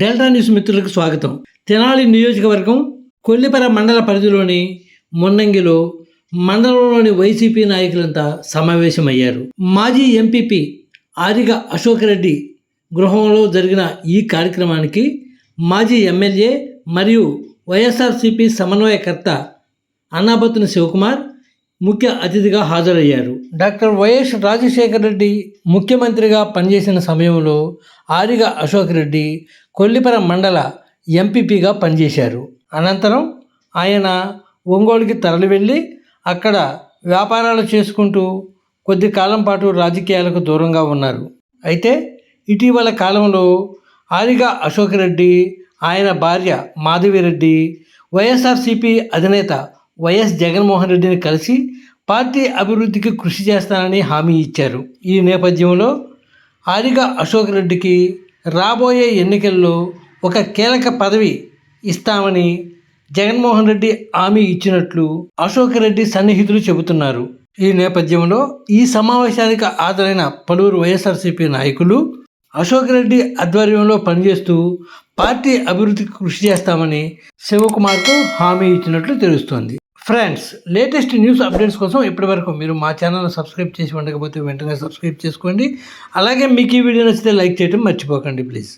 Delta news మిత్రులకు స్వాగతం. తెనాలి నియోజకవర్గం కొల్లిపర మండల పరిధిలోని మున్నంగిలో మండలంలోని వైసీపీ నాయకులంతా సమావేశమయ్యారు. మాజీ ఎంపీపీ ఆరిగ అశోక్ రెడ్డి గృహంలో జరిగిన ఈ కార్యక్రమానికి మాజీ ఎమ్మెల్యే మరియు వైఎస్ఆర్సీపీ సమన్వయకర్త అన్నాబత్తుని శివకుమార్ ముఖ్య అతిథిగా హాజరయ్యారు. డాక్టర్ వైఎస్ రాజశేఖర రెడ్డి ముఖ్యమంత్రిగా పనిచేసిన సమయంలో ఆరిగ అశోక్ రెడ్డి కొల్లిపర మండల ఎంపీపీగా పనిచేశారు. అనంతరం ఆయన ఒంగోలుకి తరలి వెళ్ళి అక్కడ వ్యాపారాలు చేసుకుంటూ కొద్ది కాలం పాటు రాజకీయాలకు దూరంగా ఉన్నారు. అయితే ఇటీవల కాలంలో ఆరిగా అశోక్ రెడ్డి ఆయన భార్య మాధవిరెడ్డి వైఎస్ఆర్సీపీ అధినేత వైఎస్ జగన్మోహన్ రెడ్డిని కలిసి పార్టీ అభివృద్ధికి కృషి చేస్తానని హామీ ఇచ్చారు. ఈ నేపథ్యంలో ఆరిగా అశోక్ రెడ్డికి రాబోయే ఎన్నికల్లో ఒక కీలక పదవి ఇస్తామని జగన్మోహన్ రెడ్డి హామీ ఇచ్చినట్లు అశోక్ రెడ్డి సన్నిహితులు చెబుతున్నారు. ఈ నేపథ్యంలో ఈ సమావేశానికి హాజరైన పలువురు వైఎస్ఆర్సీపీ నాయకులు అశోక్ రెడ్డి ఆధ్వర్యంలో పనిచేస్తూ పార్టీ అభివృద్ధికి కృషి చేస్తామని శివకుమార్కు హామీ ఇచ్చినట్లు తెలుస్తోంది. ఫ్రెండ్స్ లేటెస్ట్ న్యూస్ అప్డేట్స్ కోసం ఇప్పటివరకు మీరు మా ఛానల్ని సబ్స్క్రైబ్ చేసి ఉండకపోతే వెంటనే సబ్స్క్రైబ్ చేసుకోండి. అలాగే మీకు ఈ వీడియో నచ్చితే లైక్ చేయడం మర్చిపోకండి ప్లీజ్.